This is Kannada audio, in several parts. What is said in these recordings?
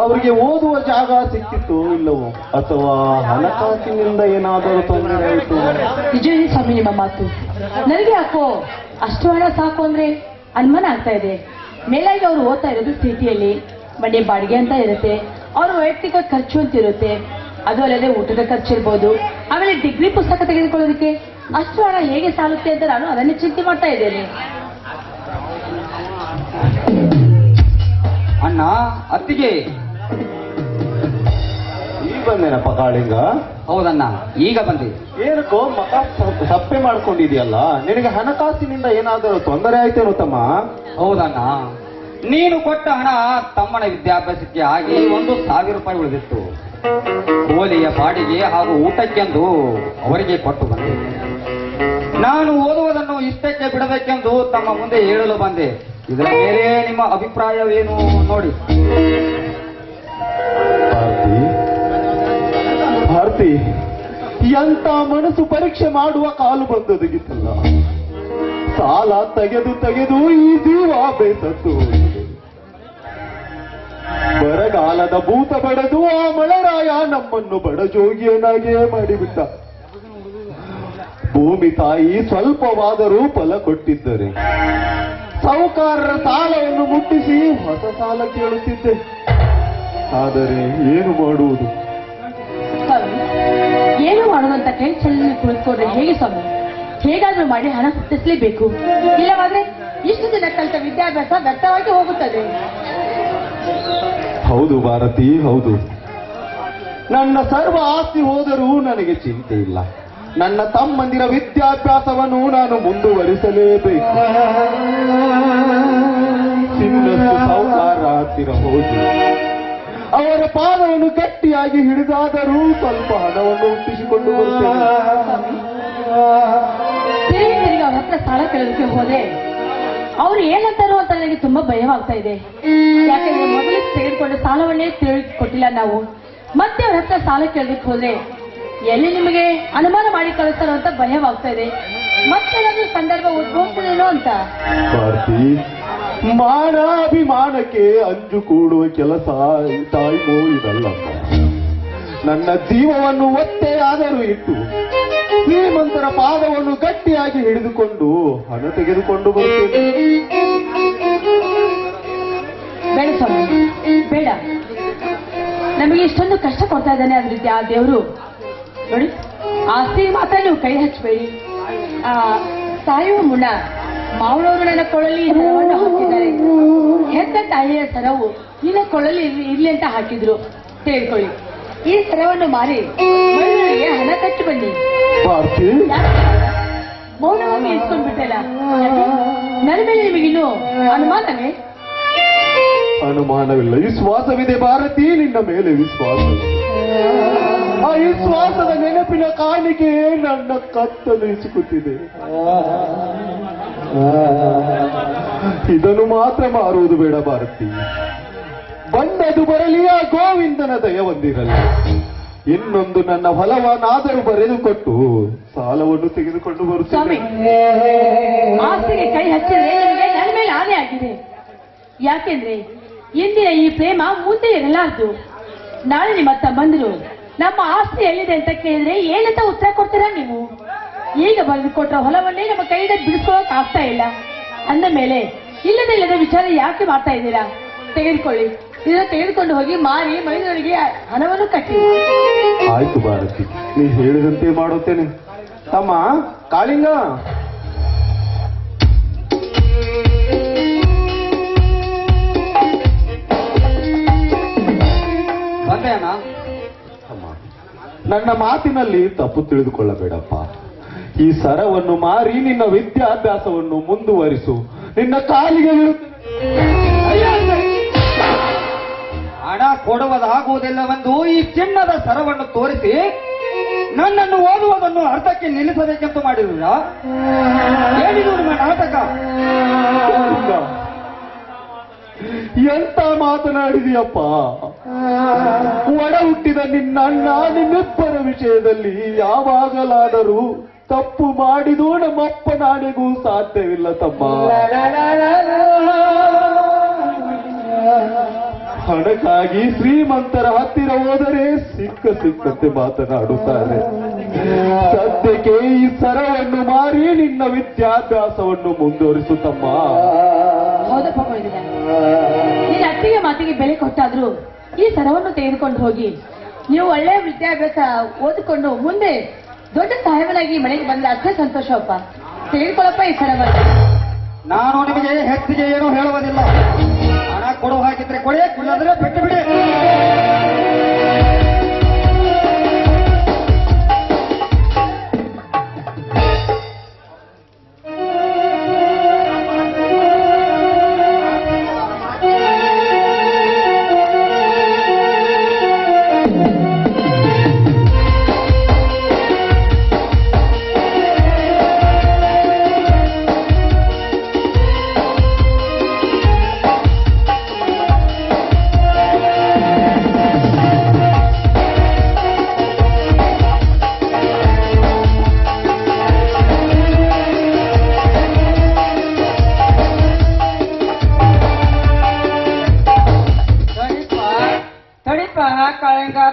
ಅವರಿಗೆ ಓದುವ ಜಾಗ ಸಿಕ್ಕಿತ್ತು ಇಲ್ಲವೋ? ಅಥವಾ ಹಣಕಾಸಿನಿಂದ ಏನಾದರೂ ತೊಂದರೆ ಆಯಿತು? ನಿಜವೇ ಸ್ವಾಮಿ ನಿಮ್ಮ ಮಾತು. ನನಗೆ ಯಾಕೋ ಅಷ್ಟು ಹಣ ಸಾಕು ಅಂದ್ರೆ ಅನುಮಾನ ಆಗ್ತಾ ಇದೆ. ಮೇಲಾಗಿ ಅವರು ಓದ್ತಾ ಇರೋದು ಸ್ಥಿತಿಯಲ್ಲಿ ಮನೆ ಬಾಡಿಗೆ ಅಂತ ಇರುತ್ತೆ. ಅವ್ರ ವೈಯಕ್ತಿಕ ಖರ್ಚು ಅಂತ ಇರುತ್ತೆ. ಅದು ಅಲ್ಲದೆ ಊಟದ ಖರ್ಚು ಇರ್ಬೋದು. ಆಮೇಲೆ ಡಿಗ್ರಿ ಪುಸ್ತಕ ತೆಗೆದುಕೊಳ್ಳೋದಕ್ಕೆ ಅಷ್ಟು ಹಣ ಹೇಗೆ ಸಾಲುತ್ತೆ ಅಂತ ನಾನು ಅದನ್ನೇ ಚಿಂತೆ ಮಾಡ್ತಾ ಇದ್ದೇನೆ. ಅಣ್ಣ ಅತ್ತಿಗೆ. ಈಗ ಬಂದೇನಪ್ಪ ಕಾಳಿಂಗ? ಹೌದಣ್ಣ ಈಗ ಬಂದೆ. ಏನಕ್ಕೋ ಮಕ ಸಪ್ಪೆ ಮಾಡ್ಕೊಂಡಿದ್ಯಲ್ಲ ನಿನಗೆ ಹಣಕಾಸಿನಿಂದ ಏನಾದರೂ ತೊಂದರೆ ಆಯ್ತೇನೋ ತಮ್ಮ? ಹೌದಣ್ಣ ನೀನು ಕೊಟ್ಟ ಹಣ ತಮ್ಮನ ವಿದ್ಯಾಭ್ಯಾಸಕ್ಕೆ ಆಗಿ ಒಂದು ಸಾವಿರ ರೂಪಾಯಿ ಉಳಿದಿತ್ತು. ಕೋಲಿಯ ಬಾಡಿಗೆ ಹಾಗೂ ಊಟಕ್ಕೆಂದು ಅವರಿಗೆ ಕೊಟ್ಟು ಬಂದೆ. ನಾನು ಓದುವುದನ್ನು ಇಷ್ಟಕ್ಕೆ ಬಿಡಬೇಕೆಂದು ತಮ್ಮ ಮುಂದೆ ಹೇಳಲು ಬಂದೆ. ಇದರ ಮೇಲೆ ನಿಮ್ಮ ಅಭಿಪ್ರಾಯವೇನು ನೋಡಿ. ಭಾರತಿ ಎಂತ ಮನಸ್ಸು ಪರೀಕ್ಷೆ ಮಾಡುವ ಕಾಲು ಬಂದೊದಗಿತಲ್ಲ ಸಾಲ ತೆಗೆದು ತೆಗೆದು ಈ ಜೀವ ಬೇಸತ್ತು. ಬರಗಾಲದ ಭೂತ ಬಡದು ಆ ಮಳರಾಯ ನಮ್ಮನ್ನು ಬಡಜೋಗಿಯನ್ನಾಗಿಯೇ ಮಾಡಿಬಿಟ್ಟ. ಭೂಮಿ ತಾಯಿ ಸ್ವಲ್ಪವಾದರೂ ಫಲ ಕೊಟ್ಟಿದ್ದರೆ. ಸಾಹುಕಾರರ ಸಾಲವನ್ನು ಮುಟ್ಟಿಸಿ ಹೊಸ ಸಾಲ ಕೇಳುತ್ತಿದ್ದೆ. ಆದರೆ ಏನು ಮಾಡುವುದು? ಏನು ಮಾಡುವಂತ ಟೆನ್ಷನ್ ಕುಳಿತುಕೊಂಡ್ರೆ ಹೇಗೆ ಸ್ವಾಮಿ? ಹೇಗಾದ್ರೂ ಮಾಡಿ ಹಣ ಹುಟ್ಟಿಸ್ಲೇಬೇಕು. ಇಲ್ಲವಾದ್ರೆ ಇಷ್ಟು ದಿನ ಕಲಿತ ವಿದ್ಯಾಭ್ಯಾಸ ವ್ಯರ್ಥವಾಗಿ ಹೋಗುತ್ತದೆ. ಹೌದು ಭಾರತಿ ಹೌದು. ನನ್ನ ಸರ್ವ ಆಸ್ತಿ ಹೋದರೂ ನನಗೆ ಚಿಂತೆ ಇಲ್ಲ. ನನ್ನ ತಮ್ಮಂದಿರ ವಿದ್ಯಾಭ್ಯಾಸವನ್ನು ನಾನು ಮುಂದುವರಿಸಲೇಬೇಕು. ಚಿನ್ನಷ್ಟು ಸಾಹುಕಾರ ಹತ್ತಿರ ಹೋಗಿ ಅವರ ಪಾದವನ್ನು ಗಟ್ಟಿಯಾಗಿ ಹಿಡಿದಾದರೂ ಸ್ವಲ್ಪ ಹಣವನ್ನು ಹುಟ್ಟಿಸಿಕೊಂಡು ಬರುತ್ತೇನೆ ತಿರುಗಿ ತಿರುಗಿ ಅವ್ರ ಹತ್ರ ಸಾಲ ಕೇಳೋದಕ್ಕೆ ಹೋದೆ. ಅವ್ರು ಏನಂತಾರೋ ಅಂತ ನನಗೆ ತುಂಬಾ ಭಯವಾಗ್ತಾ ಇದೆ. ಯಾಕಂದ್ರೆ ಮೊದಲೇ ತೆಗೆದುಕೊಂಡ ಸಾಲವನ್ನೇ ತಿಳಿ ಕೊಟ್ಟಿಲ್ಲ ನಾವು. ಮತ್ತೆ ಅವ್ರ ಹತ್ರ ಸಾಲ ಕೇಳಲಿಕ್ಕೆ ಹೋದೆ. ಎಲ್ಲಿ ನಿಮಗೆ ಅನುಮಾನ ಮಾಡಿ ಕಳಿಸ್ತಾರೋ ಅಂತ ಭಯವಾಗ್ತಾ ಇದೆ. ಮತ್ತೆ ಸಂದರ್ಭ ಉದ್ಭವಿಸಿದೇನೋ ಅಂತ. ಭಾರತಿ ಮಾನ ಅಭಿಮಾನಕ್ಕೆ ಅಂಜು ಕೂಡುವ ಕೆಲಸ ತಾಯ್ಮೋ ಇದಲ್ಲಪ್ಪ ನನ್ನ ಜೀವವನ್ನು ಒತ್ತೆ ಆದರೂ ಇಟ್ಟು, ಶ್ರೀಮಂತರ ಪಾದವನ್ನು ಗಟ್ಟಿಯಾಗಿ ಹಿಡಿದುಕೊಂಡು ಹಣ ತೆಗೆದುಕೊಂಡು ಬರುತ್ತೇನೆ. ಬೇಡ ಬೇಡ. ನಮಗೆ ಇಷ್ಟೊಂದು ಕಷ್ಟ ಕೊಡ್ತಾ ಇದ್ದಾನೆ ಅದ್ರ ಆ ದೇವರು. ನೋಡಿ ಆಸ್ತಿ ಮಾತ್ರ ನೀವು ಕೈ ಹಚ್ಚಬೇಡಿ. ಆ ಸಾಯುವ ಮುನ್ನ ಮಾವನವರು ನನ್ನ ಕೊಳಲಿ ಸರವನ್ನು ಹಾಕಿದ್ದಾರೆ. ಹೆತ್ತ ತಾಯಿಯ ಸರವು? ನಿನ್ನ ಕೊಳಲಿ ಇರ್ಲಿ- ಅಂತ ಹಾಕಿದ್ರು. ಹೇಳ್ಕೊಳ್ಳಿ ಈ ಸರವನ್ನು ಮಾರಿ ಹಣ ಕಟ್ಟಿ ಬನ್ನಿ. ಮೌನವನ್ನು ಮೌನವಾಗಿ ಇಸ್ಕೊಂಡ್ ಬಿಟ್ಟಲ್ಲ ಯಾಕೆ? ನನ್ನ ಮೇಲೆ ನಿಮಗಿನ್ನು ಅನುಮಾನವೇ? ಅನುಮಾನವಿಲ್ಲ. ವಿಶ್ವಾಸವಿದೆ ಭಾರತಿ ನಿನ್ನ ಮೇಲೆ ವಿಶ್ವಾಸ. ಆ ವಿಶ್ವಾಸದ ನೆನಪಿನ ಕಾಣಿಕೆ ನನ್ನ ಕತ್ತಲು ಇಸುಕುತ್ತಿದೆ ಇದನ್ನು ಮಾತ್ರ ಮಾರುವುದು ಬೇಡ ಭಾರತಿ. ಬಂದದು ಬರಲಿ ಆ ಗೋವಿಂದನ ದಯ ಹೊಂದಿರಲಿ. ಇನ್ನೊಂದು ನನ್ನ ಹೊಲವನ್ನಾದರೂ ಬರೆದುಕೊಟ್ಟು ಸಾಲವನ್ನು ತೆಗೆದುಕೊಂಡು ಬರುತ್ತೇನೆ. ಆಸ್ತಿಗೆ ಕೈ ಹಚ್ಚಿದ್ರೆ ನನ್ನ ಮೇಲೆ ಆನೆ ಆಗಿದೆ. ಯಾಕೆಂದ್ರೆ ಇಂದಿನ ಈ ಪ್ರೇಮ ಮುಂದೆ ಇರಲಾರ್ದು. ನಾಳೆ ನಿಮ್ಮ ಬಂದರು ನಮ್ಮ ಆಸ್ತಿ ಎಲ್ಲಿದೆ ಅಂತ ಕೇಳಿದ್ರೆ ಏನಂತ ಉತ್ತರ ಕೊಡ್ತೀರಾ ನೀವು? ಈಗ ಬಂದು ಕೊಟ್ರ ಹೊಲವನ್ನೇ ನಮ್ಮ ಕೈಯಿಂದ ಬಿಡಿಸ್ಕೊಳಕ್ ಆಗ್ತಾ ಇಲ್ಲ. ಅಂದ ಮೇಲೆ ಇಲ್ಲದೆ ಇಲ್ಲದ ವಿಚಾರ ಯಾಕೆ ಮಾಡ್ತಾ ಇದ್ದೀರಾ? ತೆಗೆದುಕೊಳ್ಳಿ. ಇದನ್ನು ತೆಗೆದುಕೊಂಡು ಹೋಗಿ ಮಾರಿ ಮೈದೂರಿಗೆ ಹಣವನ್ನು ಕಟ್ಟಿ. ಆಯ್ತು ಭಾರತಿ ನೀ ಹೇಳಿದಂತೆ ಮಾಡುತ್ತೇನೆ. ತಮ್ಮ ಕಾಳಿಂಗ! ನನ್ನ ಮಾತಿನಲ್ಲಿ ತಪ್ಪು ತಿಳಿದುಕೊಳ್ಳಬೇಡಪ್ಪ. ಈ ಸರವನ್ನು ಮಾರಿ ನಿನ್ನ ವಿದ್ಯಾಭ್ಯಾಸವನ್ನು ಮುಂದುವರಿಸು. ನಿನ್ನ ಕಾಲಿಗೆ. ಹಣ ಕೊಡುವುದಾಗುವುದಿಲ್ಲವೆಂದು ಈ ಚಿನ್ನದ ಸರವನ್ನು ತೋರಿಸಿ ನನ್ನನ್ನು ಓದುವುದನ್ನು ಅರ್ಥಕ್ಕೆ ನಿಲ್ಲಿಸಬೇಕೆಂತ ಮಾಡಿರುವುದ ನಿಮ್ಮ ನಾಟಕ. ಎಂತ ಮಾತನಾಡಿದೆಯಪ್ಪ? ಒಡ ಹುಟ್ಟಿದ ನಿನ್ನ ನಿಮ್ಮಿಬ್ಬರ ವಿಷಯದಲ್ಲಿ ಯಾವಾಗಲಾದರೂ ತಪ್ಪು ಮಾಡಿದು ನಮ್ಮಪ್ಪ ನಾಡಿಗೂ ಸಾಧ್ಯವಿಲ್ಲ ತಮ್ಮ. ಹಣಕ್ಕಾಗಿ ಶ್ರೀಮಂತರ ಹತ್ತಿರ ಹೋದರೆ ಸಿಕ್ಕ ಸಿಕ್ಕಂತೆ ಮಾತನಾಡುತ್ತಾರೆ. ಸದ್ಯಕ್ಕೆ ಈ ಸರವನ್ನು ಮಾರಿ ನಿನ್ನ ವಿದ್ಯಾಭ್ಯಾಸವನ್ನು ಮೈದುನ. ನಿನ್ನ ಅತ್ತಿಗೆ ಮಾತಿಗೆ ಬೆಲೆ ಕೊಟ್ಟಾದ್ರು ಈ ಸರವನ್ನು ತೆಗೆದುಕೊಂಡು ಹೋಗಿ ನೀವು ಒಳ್ಳೆಯ ವಿದ್ಯಾಭ್ಯಾಸ ಓದಿಕೊಂಡು ಮುಂದೆ ದೊಡ್ಡ ಸಾಹೇಬನಾಗಿ ಮನೆಗೆ ಬಂದ ಅಷ್ಟೇ ಸಂತೋಷಪ್ಪ ತೆಗೆದುಕೊಳ್ಳಪ್ಪ ಈ ಸಲ ನಾನು ನಿಮಗೆ ಹೆಚ್ಚಿಗೆ ಏನು ಹೇಳುವುದಿಲ್ಲ. ಹಣ ಕೊಡುವ ಹಾಕಿದ್ರೆ ಕೊಡಿ ಕುಲ್ಲಾದ್ರೆ ಬಿಟ್ಟು ಬಿಡಿ.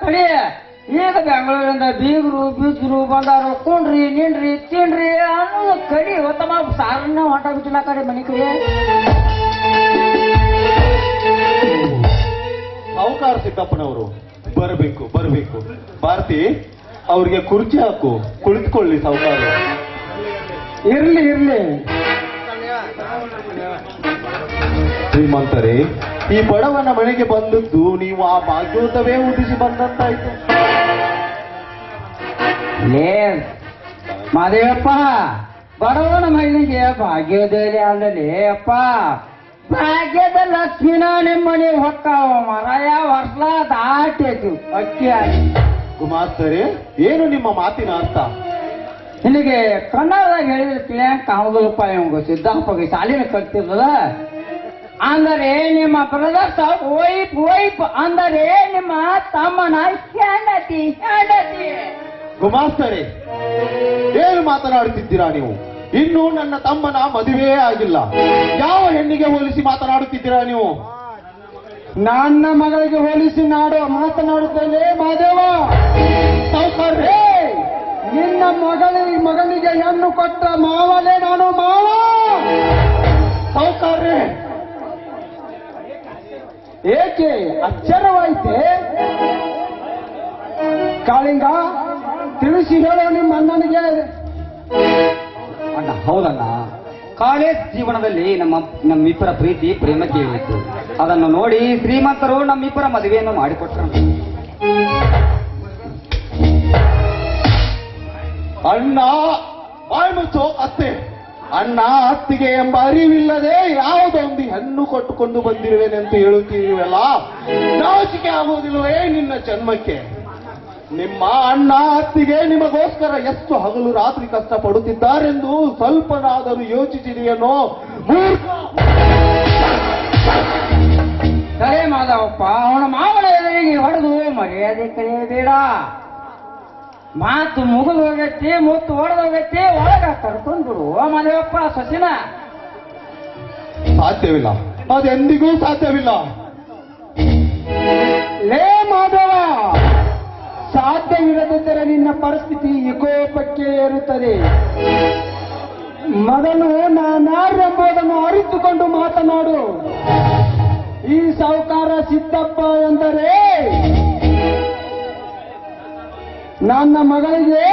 ತಡಿ ಈಗ ಬೆಂಗಳೂರಿಂದ ಬೀಗರು ಬೀಚರು ಬಂದಾರು ಕುಣ್ರಿ ನಿನ್ರಿ ತಿನ್ರಿ ಅನ್ನೋದು ಕಡಿ ಉತ್ತಮ ಸಾರನ್ನ ಹೊಂಟಾಗ್ಬಿಟ್ಟಿಲ್ಲ ಕಡೆ ಮನೆ ಕಡೆ. ಸಾಹುಕಾರ ಸಿದ್ದಪ್ಪನವರು ಬರಬೇಕು ಬರಬೇಕು. ಭಾರತಿ ಅವ್ರಿಗೆ ಕುರ್ಚಿ ಹಾಕು ಕುಳಿತುಕೊಳ್ಳಿ ಸೌಕಾರ ಇರ್ಲಿ ಇರ್ಲಿ. ಶ್ರೀಮಂತರೇ ಈ ಬಡವನ ಮನೆಗೆ ಬಂದದ್ದು ನೀವು ಆ ಭಾಗ್ಯೋತವೇ ಉದಿಸಿ ಬಂದಂತಾಯ್ತು. ಲೇ ಮಾದೇವಪ್ಪ ಬಡವನ ಮನೆಗೆ ಭಾಗ್ಯೋದಯ ಅಲ್ಲಲೇ ಅಪ್ಪ. ಭಾಗ್ಯದ ಲಕ್ಷ್ಮಿನ ನಿಮ್ಮನೆ ಹೊಕ್ಕಾವ ಮರಾಯ ವರ್ಷ ದಾಟೇತು ಅಕ್ಕಿ ಆಗಿ ಏನು ನಿಮ್ಮ ಮಾತಿನ ಅರ್ಥ? ನಿನಗೆ ಕನ್ನಡದಾಗ ಹೇಳಿದ್ರೆ ತಿಳಿಯಂಗ್ ಕಾಣುದಿಲ್ಲಪ್ಪ ಇವಂಗ ಸಿದ್ದಪ್ಪಗೆ ಶಾಲಿನ ಕಲ್ತಿರ್ಲದ ಅಂದರೆ ನಿಮ್ಮ ಬ್ರದರ್ಸ್ ವೈಪ್ ವೈಪ್ ಅಂದರೆ ನಿಮ್ಮ ತಮ್ಮನ ಹೆಂಡತಿ. ಹೆಂಡತಿ. ಗುಮಾಸ್ತರೇ ಏನು ಮಾತನಾಡುತ್ತಿದ್ದೀರಾ ನೀವು? ಇನ್ನು ನನ್ನ ತಮ್ಮನ ಮದುವೆಯೇ ಆಗಿಲ್ಲ. ಯಾವ ಹೆಣ್ಣಿಗೆ ಹೋಲಿಸಿ ಮಾತನಾಡುತ್ತಿದ್ದೀರಾ ನೀವು? ನನ್ನ ಮಗಳಿಗೆ ಹೋಲಿಸಿ ನಾಡು ಮಾತನಾಡುತ್ತೇನೆ ಮಾದೇವ. ಸಾವುಕಾರ್ರೇ ನಿನ್ನ ಮಗಳಿಗೆ ಮಗನಿಗೆ ಹೆಣ್ಣು ಕೊಟ್ಟ ಮಾವನೇ ನಾನು ಮಾವ. ಸಾವುಕಾರ್ರೇ ಏಕೆ ಅಚ್ಚರವಾಯಿತೆ? ಕಾಳಿಂಗ ತಿಳಿಸಿ ಹೇಳೋ ನಿಮ್ಮ ಅಣ್ಣನಿಗೆ. ಅಣ್ಣ ಹೌದಣ್ಣ. ಕಾಲೇಜ್ ಜೀವನದಲ್ಲಿ ನಮ್ಮ ನಮ್ಮಿಬ್ಬರ ಪ್ರೀತಿ ಪ್ರೇಮ ಕೇಳಿತ್ತು ಅದನ್ನು ನೋಡಿ ಶ್ರೀಮಂತರು ನಮ್ಮಿಬ್ಬರ ಮದುವೆಯನ್ನು ಮಾಡಿಕೊಟ್ರು ಅಣ್ಣ ಬಾಯ್ ಮುಚ್ಚೋ ಅತ್ತೆ. ಅಣ್ಣ ಅತ್ತಿಗೆ ಎಂಬ ಅರಿವಿಲ್ಲದೆ ಯಾವುದೊಂದು ಹೆಣ್ಣು ಕೊಟ್ಟುಕೊಂಡು ಬಂದಿರುವೆನೆಂತ ಹೇಳುತ್ತೀವಲ್ಲ ನಾಚಿಕೆ ಆಗುವುದಿಲ್ಲವೇ ನಿನ್ನ ಜನ್ಮಕ್ಕೆ. ನಿಮ್ಮ ಅಣ್ಣ ಅತ್ತಿಗೆ ನಿಮಗೋಸ್ಕರ ಎಷ್ಟು ಹಗಲು ರಾತ್ರಿ ಕಷ್ಟ ಪಡುತ್ತಿದ್ದಾರೆಂದು ಸ್ವಲ್ಪನಾದರೂ ಯೋಚಿಸಿದೆಯೇನೋ? ಸರಿ ಮಾಧವಪ್ಪ ಅವನ ಮಾವನ ಎದುರಿಗೆ ಹೊಡೆದು ಮರ್ಯಾದೆ ಕಳೆಯಬೇಡ. ಮಾತು ಮುಗಿದು ಹೋಗೈತಿ ಮುತ್ತು ಹೊಡೆದು ಹೋಗೈತಿ ಒಳಗ ಕರ್ಕೊಂಡ್ ಬಿಡು ಮಾದೇವಪ್ಪ ಸಸಿನ. ಸಾಧ್ಯವಿಲ್ಲ. ಅದೆಂದಿಗೂ ಸಾಧ್ಯವಿಲ್ಲ. ಲೇ ಮಾಧವ ಸಾಧ್ಯವಿಲ್ಲದಿದ್ದರೆ ನಿನ್ನ ಪರಿಸ್ಥಿತಿ ವಿಕೋಪಕ್ಕೆ ಏರುತ್ತದೆ. ಮೊದಲು ನಾನಾರೆಂಬುದನ್ನು ಅರಿತುಕೊಂಡು ಮಾತನಾಡು. ಈ ಸಾಹುಕಾರ ಸಿದ್ದಪ್ಪ ಎಂದರೆ ನನ್ನ ಮಗಳಿಗೆ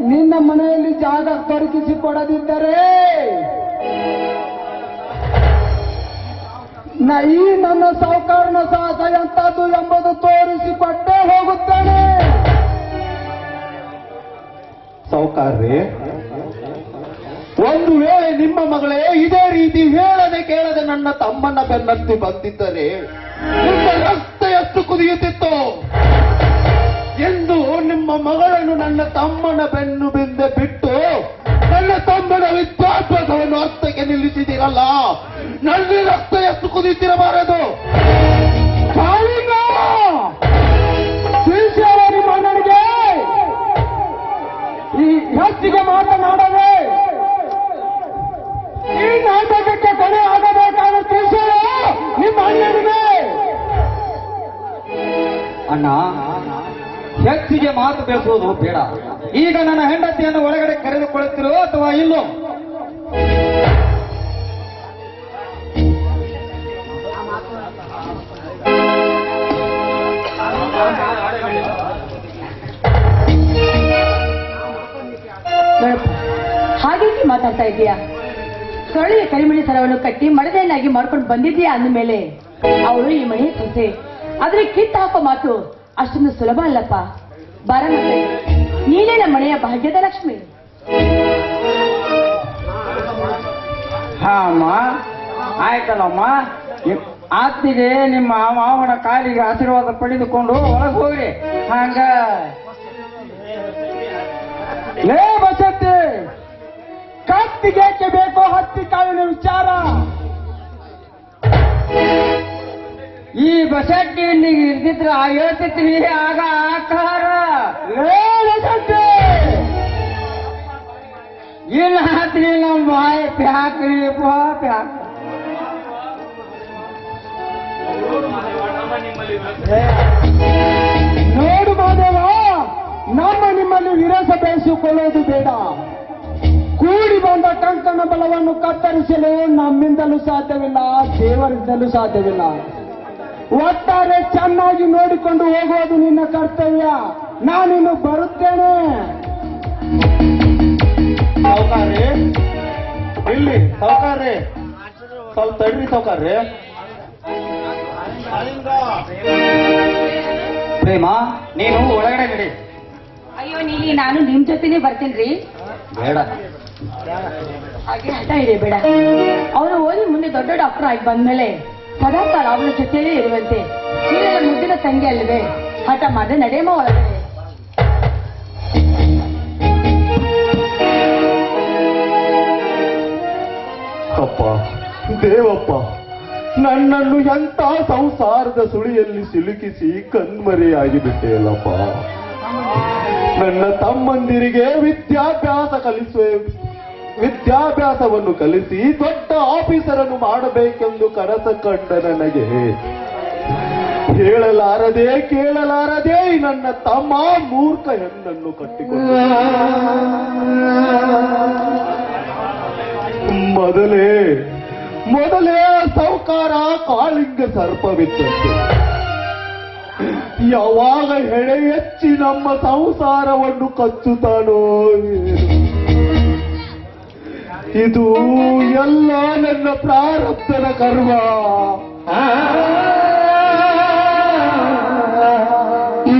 ನಿನ್ನ ಮನೆಯಲ್ಲಿ ಜಾಗ ದೊರಕಿಸಿ ಕೊಡದಿದ್ದರೆ ನ ಈ ನನ್ನ ಸಾಹುಕಾರನ ಸಾಹಸ ಎಂತದ್ದು ಎಂಬುದು ತೋರಿಸಿಕೊಟ್ಟೇ ಹೋಗುತ್ತಾನೆ. ಸಾವುಕಾರ್ರೆ ಒಂದು ವೇಳೆ ನಿಮ್ಮ ಮಗಳೇ ಇದೇ ರೀತಿ ಹೇಳದೆ ಕೇಳದೆ ನನ್ನ ತಮ್ಮನ ಬೆನ್ನತ್ತಿ ಬಂದಿದ್ದರೆ ಮಗಳನ್ನು ನನ್ನ ತಮ್ಮನ ಬೆನ್ನು ಬಿಂದೆ ಬಿಟ್ಟು ನನ್ನ ತಮ್ಮನ ವಿದ್ಯಾಭ್ಯಾಸವನ್ನು ಹತ್ತಕ್ಕೆ ನಿಲ್ಲಿಸಿದಿರಲ್ಲ ನಲ್ಲಿ ರಕ್ತ ಎಷ್ಟು ಕುದಿತಿರಬಾರದು ನಿಮ್ಮ ಈ ಹೆಚ್ಚಿಗೆ ಮಾತನಾಡದೆ ಈ ನಾಟಕಕ್ಕೆ ಕೊನೆ ಆಗಬೇಕಾದ ತಿಳಿಸ್ಯಾವ ನಿಮ್ಮ ಅಣ್ಣನಿಗೆ. ಅಣ್ಣ ಹೆಚ್ಚಿಗೆ ಮಾತು ಬೆಳೆಸುವುದು ಬೇಡ. ಈಗ ನನ್ನ ಹೆಂಡತಿಯನ್ನು ಒಳಗಡೆ ಕರೆದುಕೊಳ್ಳುತ್ತಿರೋ ಅಥವಾ ಇಲ್ಲೋ? ಹಾಗೇಕೆ ಮಾತಾಡ್ತಾ ಇದೀಯಾ ಸೊಳ್ಳೆಯ ಕರಿಮಣಿ ಸರವನ್ನು ಕಟ್ಟಿ ಮಡದೆಯನ್ನಾಗಿ ಮಾಡ್ಕೊಂಡು ಬಂದಿದ್ದೀಯಾ ಅಂದಮೇಲೆ? ಅವರು ಈ ಮನೆ ಸೊಸೆ. ಆದ್ರೆ ಕಿತ್ತ ಹಾಕೋ ಮಾತು ಅಷ್ಟೊಂದು ಸುಲಭ ಅಲ್ಲಪ್ಪ. ಬಾರ ನೀನೇ ನಮ್ಮ ಮನೆಯ ಭಾಗ್ಯದ ಲಕ್ಷ್ಮಿ. ಹಾ ಅಮ್ಮ ಆಯ್ತಲ್ಲಮ್ಮ ಆತ್ತಿಗೆ ನಿಮ್ಮ ಮಾವನ ಕಾಲಿಗೆ ಆಶೀರ್ವಾದ ಪಡೆದುಕೊಂಡು ಒಳಗೆ ಹೋಗ್ರಿ. ಹಂಗ. ಲೇ ಬಸತ್ತೆ, ಕತ್ತಿಗೆ ಬೇಕೋ ಹತ್ತಿ ಕಾಲಿನ ವಿಚಾರ. ಈ ಬಸಟ್ಟಿ ನೀವು ಇರ್ದಿದ್ರ ಹೇಳ್ತಿದ್ರಿ ಆಗ ಆಕಾರ. ಇಲ್ಲ ಹತ್ರಿ ನಮ್ಮ ಬಾಯಿ ಪ್ಯಾಕ್ರಿ ಪ್ಯಾಕ್. ನೋಡು ಮಾದೇವ, ನಮ್ಮ ನಿಮ್ಮಲ್ಲಿ ವಿರಸ ಬೆಳೆಸಿಕೊಳ್ಳೋದು ಬೇಡ. ಕೂಡಿ ಬಂದ ಕಂಕಣ ಬಲವನ್ನು ಕತ್ತರಿಸಲು ನಮ್ಮಿಂದಲೂ ಸಾಧ್ಯವಿಲ್ಲ, ದೇವರಿಂದಲೂ ಸಾಧ್ಯವಿಲ್ಲ. ಒಟ್ಟಾರೆ ಚೆನ್ನಾಗಿ ನೋಡಿಕೊಂಡು ಹೋಗುವುದು ನಿನ್ನ ಕರ್ತವ್ಯ. ನಾನಿನ್ನು ಬರುತ್ತೇನೆ. ಸಾವುಕಾರ್ರಿ ಇಲ್ಲಿ ಸಾವುಕಾರ್ರಿ ಸ್ವಲ್ಪ ತಡ್ರಿ ಸಾವುಕಾರ್ರಿ ಪ್ರೇಮ ನೀನು ಒಳಗಡೆ ನಡಿ. ಅಯ್ಯೋ ನೀಲಿ ನಾನು ನಿಮ್ ಜೊತೆನೆ ಬರ್ತೀನಿ ಬೇಡ. ಹಾಗೆ ಹಠ ಇದೆ ಬೇಡ. ಅವರು ಓದಿ ಮುಂದೆ ದೊಡ್ಡ ಡಾಕ್ಟರ್ ಆಗಿ ಬಂದ್ಮೇಲೆ ಸದಾ ಅವಳ ಜೊತೆಯಲ್ಲೇ ಇರುವಂತೆ. ಸೀರೆಯ ಮುದ್ದಿನ ತಂಗಿ ಅಲ್ಲವೇ? ಹಠ ಮಾಡ ನಡೆಯಮ್ಮ ಒಳಗಡೆ ಅಪ್ಪ, ದೇವಪ್ಪ, ನನ್ನನ್ನು ಎಂತ ಸಂಸಾರದ ಸುಳಿಯಲ್ಲಿ ಸಿಲುಕಿಸಿ ಕಣ್ಮರೆಯಾಗಿ ಬಿಟ್ಟೆಯಲ್ಲಪ್ಪ ನನ್ನ ತಮ್ಮಂದಿರಿಗೆ ವಿದ್ಯಾಭ್ಯಾಸ ಕಲಿಸುವ. ವಿದ್ಯಾಭ್ಯಾಸವನ್ನು ಕಲಿಸಿ ದೊಡ್ಡ ಆಫೀಸರನ್ನು ಮಾಡಬೇಕೆಂದು ಕನಸ ಕಂಡ ನನಗೆ. ಹೇಳಲಾರದೆ ಕೇಳಲಾರದೆ ನನ್ನ ತಮ್ಮ ಮೂರ್ಖ ಹೆಣ್ಣನ್ನು ಕಟ್ಟಿಕೊಂಡು ಮೊದಲೇ ಮೊದಲೇ ಸೌಕಾರ ಕಾಳಿಂಗ ಸರ್ಪವಿದ್ದಂತೆ ಯಾವಾಗ ಹೆಣೆ ಹೆಚ್ಚಿ ನಮ್ಮ ಸಂಸಾರವನ್ನು ಕಚ್ಚುತ್ತಾನೋ. ಇದು ಎಲ್ಲ ನನ್ನ ಪ್ರಾರಬ್ಧನ ಕರ್ಮ ಈ